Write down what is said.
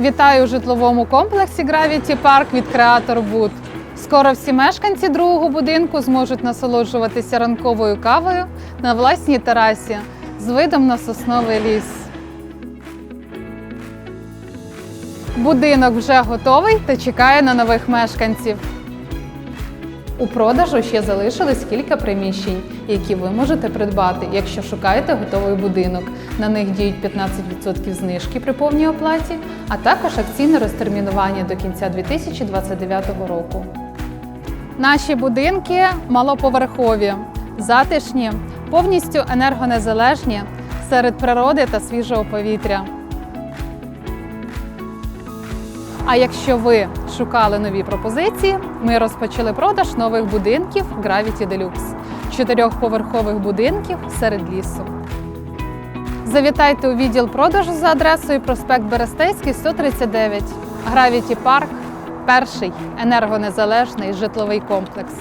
Вітаю у житловому комплексі Gravity Park від Creator Wood. Скоро всі мешканці другого будинку зможуть насолоджуватися ранковою кавою на власній терасі з видом на сосновий ліс. Будинок вже готовий та чекає на нових мешканців. У продажу ще залишилось кілька приміщень, які ви можете придбати, якщо шукаєте готовий будинок. На них діють 15% знижки при повній оплаті, а також акційне розтермінування до кінця 2029 року. Наші будинки малоповерхові, затишні, повністю енергонезалежні, серед природи та свіжого повітря. А якщо ви шукали нові пропозиції, ми розпочали продаж нових будинків Gravity Deluxe. чотирьохповерхових будинків серед лісу. Завітайте у відділ продажу за адресою проспект Берестейський, 139. Gravity Park – перший енергонезалежний житловий комплекс.